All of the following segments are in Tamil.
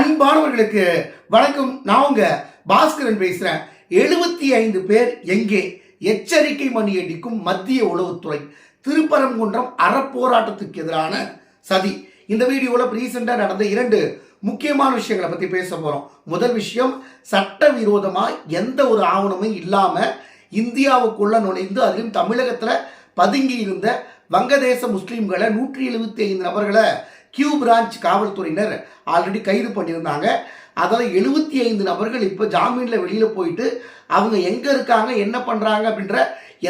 அன்பானவர்களுக்கு வணக்கம். நான் உங்க பாஸ்கரன் பேசுறேன். எழுபத்தி ஐந்து பேர் எங்கே எச்சரிக்கை மணி அடிக்கும் மத்திய உளவுத்துறை. திருப்பரங்குன்றம் அறப்போராட்டத்துக்கு எதிரான சதி. இந்த வீடியோவில் ரீசெண்டாக நடந்த இரண்டு முக்கியமான விஷயங்களை பற்றி பேச போகிறோம் முதல் விஷயம் சட்டவிரோதமாக எந்த ஒரு ஆவணமும் இல்லாமல் இந்தியாவுக்குள்ளே நுழைந்து அதிலும் தமிழகத்தில் பதுங்கி இருந்த வங்கதேச முஸ்லீம்களை நூற்றி எழுபத்தி ஐந்து நபர்களை கியூ பிரான்ச் காவல்துறையினர் ஆல்ரெடி கைது பண்ணியிருந்தாங்க. அதில் எழுபத்தி ஐந்து நபர்கள் இப்போ ஜாமீனில் வெளியில் போயிட்டு அவங்க எங்கே இருக்காங்க என்ன பண்ணுறாங்க அப்படின்ற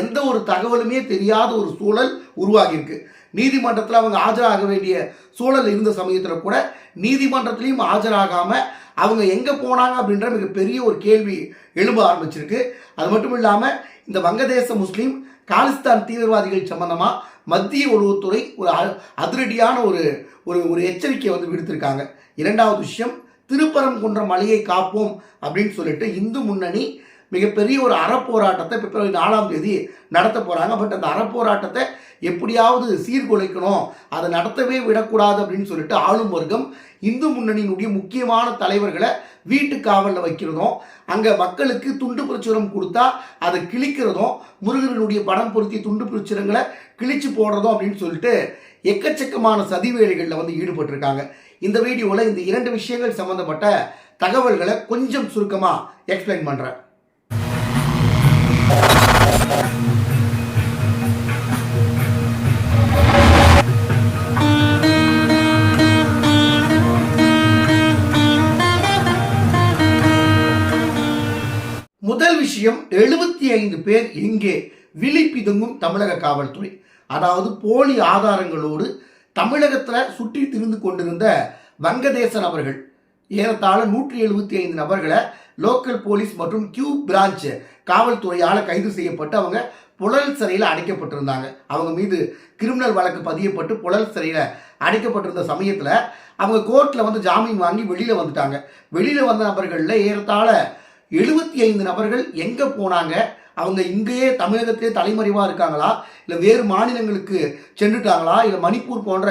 எந்த ஒரு தகவலுமே தெரியாத ஒரு சூழல் உருவாகியிருக்கு. நீதிமன்றத்தில் அவங்க ஆஜராக வேண்டிய சூழல் இருந்த சமயத்தில் கூட நீதிமன்றத்திலையும் ஆஜராகாமல் அவங்க எங்கே போனாங்க அப்படின்ற மிகப்பெரிய ஒரு கேள்வி எழும்ப ஆரம்பிச்சிருக்கு. அது மட்டும் இல்லாமல் இந்த வங்கதேச முஸ்லீம் காலிஸ்தான் தீவிரவாதிகள் சம்பந்தமாக மத்திய உளவுத்துறை ஒரு அ- அதிரடியான ஒரு ஒரு ஒரு எச்சரிக்கையை வந்து விடுத்திருக்காங்க. இரண்டாவது விஷயம் திருப்பரங்குன்ற மலையை காப்போம் அப்படின்னு சொல்லிட்டு இந்து முன்னணி மிகப்பெரிய ஒரு அறப்போராட்டத்தை பிப்ரவரி நாலாம் தேதி நடத்த போகிறாங்க பட் அந்த அறப்போராட்டத்தை எப்படியாவது சீர்குலைக்கணும் அதை நடத்தவே விடக்கூடாது அப்படின்னு சொல்லிட்டு ஆளும் வர்க்கம் இந்து முன்னணியினுடைய முக்கியமான தலைவர்களை வீட்டு காவலில் வைக்கிறதும் அங்கே மக்களுக்கு துண்டு பிரச்சுரம் கொடுத்தா அதை கிழிக்கிறதும் முருகனுடைய படம் பொருத்தி துண்டு பிரச்சுரங்களை கிழிச்சு போடுறதும் அப்படின்னு சொல்லிட்டு எக்கச்சக்கமான சதி வேலைகளில் வந்து ஈடுபட்டிருக்காங்க. இந்த வீடியோவில் இந்த இரண்டு விஷயங்கள் சம்மந்தப்பட்ட தகவல்களை கொஞ்சம் சுருக்கமாக எக்ஸ்பிளைன் பண்ணுறேன் எழுபத்தி ஐந்து பேர் எங்கே விழிப்பிதுங்கும் தமிழக காவல்துறை. அதாவது போலி ஆதாரங்களோடு தமிழகத்தில் சுற்றி திரிந்து கொண்டிருந்த வங்கதேச நபர்கள் ஏறத்தாழ நூற்றி எழுபத்தி ஐந்து நபர்களை லோக்கல் போலீஸ் மற்றும் கியூ பிரான்ச் காவல்துறையால் கைது செய்யப்பட்டு அவங்க புழல் சிறையில் அடைக்கப்பட்டிருந்தாங்க. அவங்க மீது கிரிமினல் வழக்கு பதியப்பட்டு புழல் சிறையில் அடைக்கப்பட்டிருந்த சமயத்தில் அவங்க கோர்ட்டில் வந்து ஜாமீன் வாங்கி வெளியில் வந்துட்டாங்க. வெளியில் வந்த நபர்களில் ஏறத்தாழ எழுபத்தி ஐந்து நபர்கள் எங்கே போனாங்க? அவங்க இங்கேயே தமிழகத்திலே தலைமறைவாக இருக்காங்களா? இல்லை வேறு மாநிலங்களுக்கு சென்றுட்டாங்களா? இல்லை மணிப்பூர் போன்ற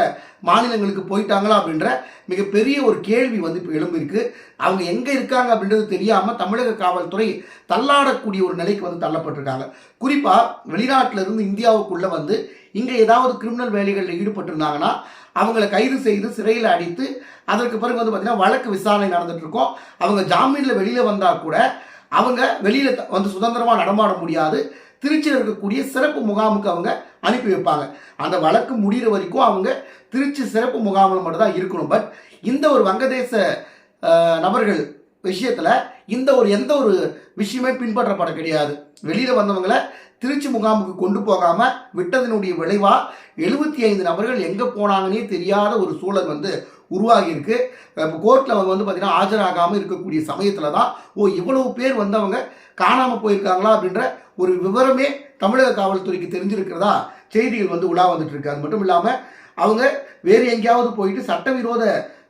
மாநிலங்களுக்கு போயிட்டாங்களா? அப்படின்ற மிகப்பெரிய ஒரு கேள்வி வந்து இப்போ எழும்பியிருக்கு அவங்க எங்கே இருக்காங்க அப்படின்றது தெரியாமல் தமிழக காவல்துறை தள்ளாடக்கூடிய ஒரு நிலைக்கு வந்து தள்ளப்பட்டிருக்காங்க. குறிப்பாக வெளிநாட்டிலிருந்து இந்தியாவுக்குள்ளே வந்து இங்கே ஏதாவது கிரிமினல் வேலைகளில் ஈடுபட்டிருந்தாங்கன்னா அவங்கள கைது செய்து சிறையில் அடித்து அதற்கு பிறகு வந்து பார்த்திங்கன்னா வழக்கு விசாரணை நடந்துகிட்ருக்கோம் அவங்க ஜாமீனில் வெளியில் வந்தால் கூட அவங்க வெளியில் வந்து சுதந்திரமாக நடமாட முடியாது. திருச்சியில் இருக்கக்கூடிய சிறப்பு முகாமுக்கு அவங்க அனுப்பி வைப்பாங்க. அந்த வழக்கு முடிகிற வரைக்கும் அவங்க திருச்சி சிறப்பு முகாமில் மட்டும்தான் இருக்கணும். பட் இந்த ஒரு வங்கதேச நபர்கள் விஷயத்தில் இந்த ஒரு எந்த ஒரு விஷயமே பின்பற்றப்பட கிடையாது. வெளியில் வந்தவங்களை திருச்சி முகாமுக்கு கொண்டு போகாமல் விட்டதனுடைய விளைவாக எழுபத்தி ஐந்து நபர்கள் எங்கே போனாங்கன்னே தெரியாத ஒரு சூழல் வந்து உருவாகியிருக்கு. இப்போ கோர்ட்டில் அவங்க வந்து பார்த்திங்கன்னா ஆஜராகாமல் இருக்கக்கூடிய சமயத்தில் தான் ஓ இவ்வளவு பேர் வந்தவங்க காணாமல் போயிருக்காங்களா அப்படின்ற ஒரு விவரமே தமிழக காவல்துறைக்கு தெரிஞ்சிருக்கிறதா செய்திகள் வந்து உலா வந்துட்டு இருக்கு. அது மட்டும் இல்லாமல் அவங்க வேறு எங்கேயாவது போயிட்டு சட்டவிரோத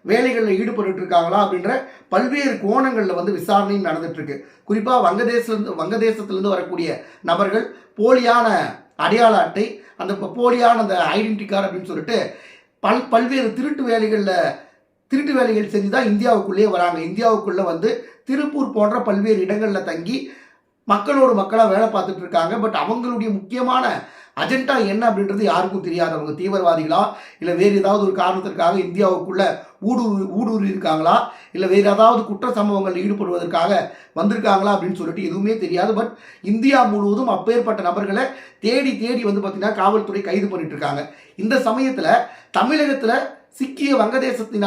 வேலைகளில் ஈடுபட்டு இருக்காங்களா அப்படின்ற பல்வேறு கோணங்களில் வந்து விசாரணையும் நடந்துட்டுருக்கு குறிப்பாக வங்கதேசிலிருந்து வங்கதேசத்துலேருந்து வரக்கூடிய நபர்கள் போலியான அடையாள அட்டை அந்த போலியான அந்த ஐடென்டி கார்டு அப்படின்னு சொல்லிட்டு பல் பல்வேறு திருட்டு வேலைகளில் திருட்டு வேலைகள் செஞ்சு தான் இந்தியாவுக்குள்ளேயே வராங்க. இந்தியாவுக்குள்ளே வந்து திருப்பூர் போன்ற பல்வேறு இடங்களில் தங்கி மக்களோடு மக்களாக வேலை பார்த்துட்டு இருக்காங்க பட் அவங்களுடைய முக்கியமான அஜெண்டா என்ன அப்படின்றது யாருக்கும் தெரியாது அவங்க தீவிரவாதிகளா? இல்லை வேறு ஏதாவது ஒரு காரணத்திற்காக இந்தியாவுக்குள்ள ஊடுரு ஊடுருவி இருக்காங்களா இல்லை வேறு ஏதாவது குற்ற சம்பவங்களில் ஈடுபடுவதற்காக வந்திருக்காங்களா அப்படின்னு சொல்லிட்டு எதுவுமே தெரியாது. பட் இந்தியா முழுவதும் அப்பேற்பட்ட நபர்களை தேடி தேடி வந்து பார்த்தீங்கன்னா காவல்துறை கைது பண்ணிட்டு இருக்காங்க இந்த சமயத்தில் தமிழகத்தில் சிக்கிய வங்கதேசத்தின்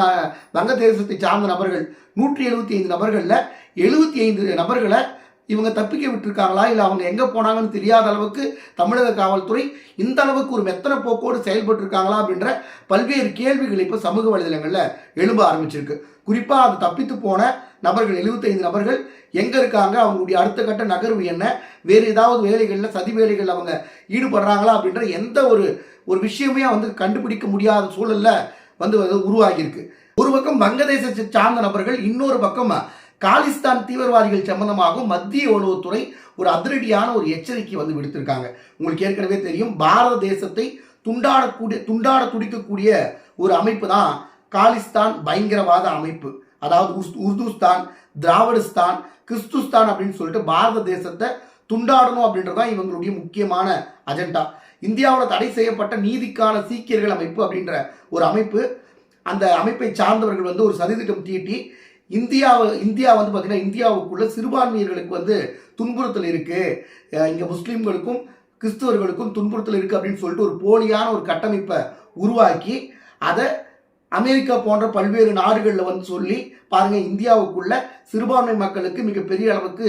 வங்கதேசத்தை சார்ந்த நபர்கள் நூற்றி எழுபத்தி ஐந்து நபர்களில் எழுபத்தி ஐந்து நபர்களை இவங்க தப்பிக்க விட்டுருக்காங்களா? இல்லை அவங்க எங்கே போனாங்கன்னு தெரியாத அளவுக்கு தமிழக காவல்துறை இந்த அளவுக்கு ஒரு மெத்தன போக்கோடு செயல்பட்டுருக்காங்களா அப்படின்ற பல்வேறு கேள்விகள் இப்போ சமூக வலைதளங்களில் எழும்ப ஆரம்பிச்சிருக்கு. குறிப்பாக அது தப்பித்து போன நபர்கள் 75 நபர்கள் எங்கே இருக்காங்க? அவங்களுடைய அடுத்த கட்ட நகர்வு என்ன? வேறு ஏதாவது வேலைகளில் சதி வேலைகளில் அவங்க ஈடுபடுறாங்களா அப்படின்ற எந்த ஒரு ஒரு விஷயமே வந்து கண்டுபிடிக்க முடியாத சூழலில் வந்து அது உருவாகியிருக்கு. ஒரு பக்கம் வங்கதேசத்தை சார்ந்த நபர்கள் இன்னொரு பக்கம் காலிஸ்தான் தீவிரவாதிகள் சம்பந்தமாகவும் மத்திய உளவுத்துறை ஒரு அதிரடியான ஒரு எச்சரிக்கை வந்து விடுத்திருக்காங்க. உங்களுக்கு ஏற்கனவே தெரியும் பாரத தேசத்தை துண்டாடக்கூடிய துண்டாட துடிக்கக்கூடிய ஒரு அமைப்பு தான் காலிஸ்தான் பயங்கரவாத அமைப்பு. அதாவது உஸ்- உருதுஸ்தான் திராவிடஸ்தான் கிறிஸ்துஸ்தான் அப்படின்னு சொல்லிட்டு பாரத தேசத்தை துண்டாடணும் அப்படின்றது தான் இவங்களுடைய முக்கியமான அஜெண்டா. இந்தியாவில் தடை செய்யப்பட்ட நீதிக்கான சீக்கியர்கள் அமைப்பு அப்படின்ற ஒரு அமைப்பு அந்த அமைப்பை சார்ந்தவர்கள் வந்து ஒரு சதித்திட்டம் தீட்டி இந்தியாவை இந்தியா வந்து பார்த்தீங்கன்னா இந்தியாவுக்குள்ள சிறுபான்மையர்களுக்கு வந்து துன்புறுத்தல் இருக்குது இங்கே முஸ்லீம்களுக்கும் கிறிஸ்துவர்களுக்கும் துன்புறுத்தல் இருக்குது அப்படின்னு சொல்லிட்டு ஒரு போலியான ஒரு கட்டமைப்பை உருவாக்கி அதை அமெரிக்கா போன்ற பல்வேறு நாடுகளில் வந்து சொல்லி பாருங்கள் இந்தியாவுக்குள்ள சிறுபான்மை மக்களுக்கு மிகப்பெரிய அளவுக்கு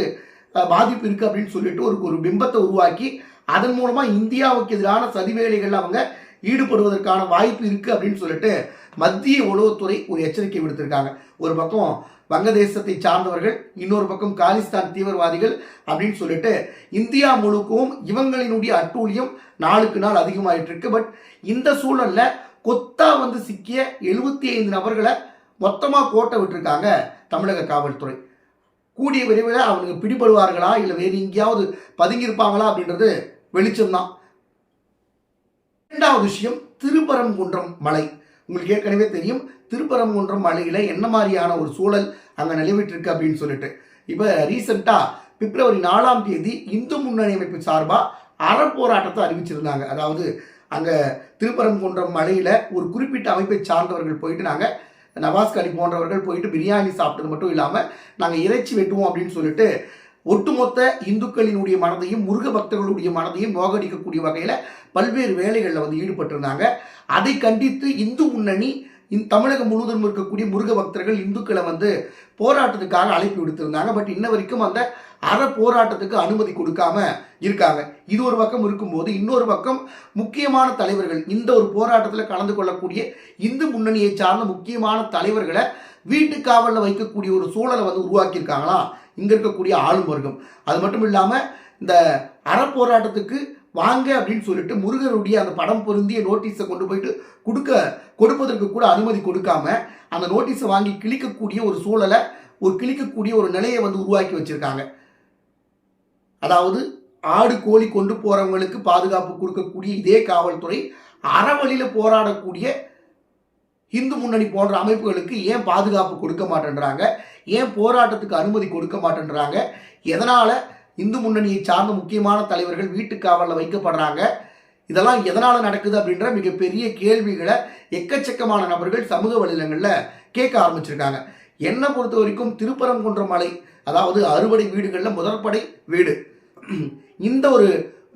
பாதிப்பு இருக்குது அப்படின்னு சொல்லிட்டு ஒரு ஒரு பிம்பத்தை உருவாக்கி அதன் மூலமாக இந்தியாவுக்கு எதிரான சதிவேலைகள் அவங்க ஈடுபடுவதற்கான வாய்ப்பு இருக்குது அப்படின்னு சொல்லிட்டு மத்திய உளவுத்துறை ஒரு எச்சரிக்கை விடுத்திருக்காங்க. ஒரு பக்கம் வங்கதேசத்தை சார்ந்தவர்கள் இன்னொரு பக்கம் காலிஸ்தான் தீவிரவாதிகள் அப்படின்னு சொல்லிட்டு இந்தியா முழுக்கவும் இவங்களினுடைய அட்டூழியம் நாளுக்கு நாள் அதிகமாயிட்டு இருக்கு. பட் இந்த சூழல்ல கொத்தா வந்து சிக்கிய எழுபத்தி ஐந்து நபர்களை மொத்தமா கோட்டை விட்டுருக்காங்க தமிழக காவல்துறை. கூடிய விரைவில் அவனுக்கு பிடிபடுவார்களா இல்லை வேறு எங்கேயாவது பதுங்கியிருப்பாங்களா அப்படின்றது வெளிச்சம்தான். இரண்டாவது விஷயம் திருப்பரங்குன்றம் மலை. உங்களுக்கு ஏற்கனவே தெரியும். திருப்பரங்குன்றம் மலையில் என்ன மாதிரியான ஒரு சூழல் அங்கே நிலவிட்டுருக்கு அப்படின்னு சொல்லிட்டு. இப்போ ரீசெண்டாக பிப்ரவரி நாலாம் தேதி இந்து முன்னணி அமைப்பு சார்பாக அறப்போராட்டத்தை அறிவிச்சிருந்தாங்க. அதாவது அங்கே திருப்பரங்குன்றம் மலையில் ஒரு குறிப்பிட்ட அமைப்பை சார்ந்தவர்கள் போயிட்டு நாங்கள் நவாஸ் அலி போன்றவர்கள் போயிட்டு பிரியாணி சாப்பிட்டது மட்டும் இல்லாமல் நாங்கள் இறைச்சி வெட்டுவோம் அப்படின்னு சொல்லிட்டு ஒட்டுமொத்த இந்துக்களினுடைய மனதையும் முருக பக்தர்களுடைய மனதையும் நோகடிக்கக்கூடிய வகையில் பல்வேறு வேலைகளில் வந்து ஈடுபட்டிருந்தாங்க. அதை கண்டித்து இந்து முன்னணி இந்த தமிழகம் முழுவதும் இருக்கக்கூடிய முருக பக்தர்கள் இந்துக்களை வந்து போராட்டத்துக்காக அழைப்பு விடுத்திருந்தாங்க. பட் இன்ன வரைக்கும் அந்த அற போராட்டத்துக்கு அனுமதி கொடுக்காம இருக்காங்க. இது ஒரு பக்கம் இருக்கும்போது இன்னொரு பக்கம் முக்கியமான தலைவர்கள் இந்த ஒரு போராட்டத்தில் கலந்து கொள்ளக்கூடிய இந்து முன்னணியை சார்ந்த முக்கியமான தலைவர்களை வீட்டு காவலில் வைக்கக்கூடிய ஒரு சூழலை வந்து உருவாக்கியிருக்காங்களா? இங்கே இருக்கக்கூடிய ஆளும் வர்க்கம். அது மட்டும் இல்லாமல் இந்த அறப்போராட்டத்துக்கு வாங்க அப்படின்னு சொல்லிட்டு முருகருடைய அந்த படம் பொருந்திய நோட்டீஸை கொண்டு போயிட்டு கொடுக்க கொடுப்பதற்கு கூட அனுமதி கொடுக்காம அந்த நோட்டீஸை வாங்கி கிழிக்கக்கூடிய ஒரு சூழலை ஒரு கிழிக்கக்கூடிய ஒரு நிலையை வந்து உருவாக்கி வச்சிருக்காங்க. அதாவது ஆடு கோழி கொண்டு போறவங்களுக்கு பாதுகாப்பு கொடுக்கக்கூடிய இதே காவல்துறை அறவழியில் போராடக்கூடிய இந்து முன்னணி போன்ற அமைப்புகளுக்கு ஏன் பாதுகாப்பு கொடுக்க மாட்டேன்றாங்க? ஏன் போராட்டத்துக்கு அனுமதி கொடுக்க மாட்டேன்றாங்க? எதனால் இந்து முன்னணியை சார்ந்த முக்கியமான தலைவர்கள் வீட்டு காவலில் வைக்கப்படுறாங்க. இதெல்லாம் எதனால் நடக்குது அப்படின்ற மிகப்பெரிய கேள்விகளை எக்கச்சக்கமான நபர்கள் சமூக வலைதளங்களில் கேட்க ஆரம்பிச்சிருக்காங்க. என்னை பொறுத்த வரைக்கும் திருப்பரங்குன்ற மலை அதாவது அறுபடை வீடுகளில் முதற்படை வீடு. இந்த ஒரு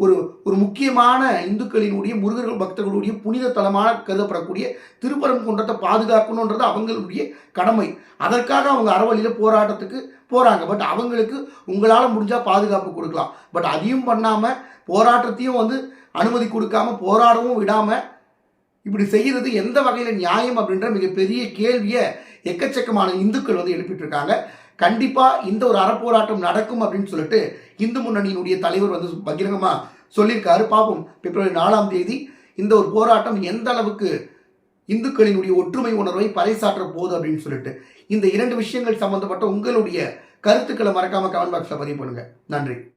ஒரு ஒரு முக்கியமான இந்துக்களினுடைய முருகர்கள் பக்தர்களுடைய புனித தலமாக கருதப்படக்கூடிய திருப்பரங்குன்றத்தை பாதுகாக்கணுன்றது அவங்களுடைய கடமை. அதற்காக அவங்க அறவழியில் போராட்டத்துக்கு போகிறாங்க பட் அவங்களுக்கு உங்களால் முடிஞ்சால் பாதுகாப்பு கொடுக்கலாம். பட் அதையும் பண்ணாமல் போராட்டத்தையும் வந்து அனுமதி கொடுக்காம போராடவும் விடாமல் இப்படி செய்கிறது எந்த வகையில் நியாயம் அப்படின்ற மிகப்பெரிய கேள்வியை எக்கச்சக்கமான இந்துக்கள் வந்து எழுப்பிட்டு இருக்காங்க. கண்டிப்பாக இந்த ஒரு அறப்போராட்டம் நடக்கும் அப்படின்னு சொல்லிட்டு இந்து முன்னணியினுடைய தலைவர் வந்து பகிரங்கமாக சொல்லியிருக்காரு. பார்ப்போம். பிப்ரவரி நாலாம் தேதி இந்த ஒரு போராட்டம் எந்த அளவுக்கு இந்துக்களினுடைய ஒற்றுமை உணர்வை பறைசாற்ற போகுது அப்படின்னு சொல்லிட்டு இந்த இரண்டு விஷயங்கள் சம்பந்தப்பட்ட உங்களுடைய கருத்துக்களை மறக்காம கமெண்ட் பாக்ஸில் பதிவு பண்ணுங்க. நன்றி.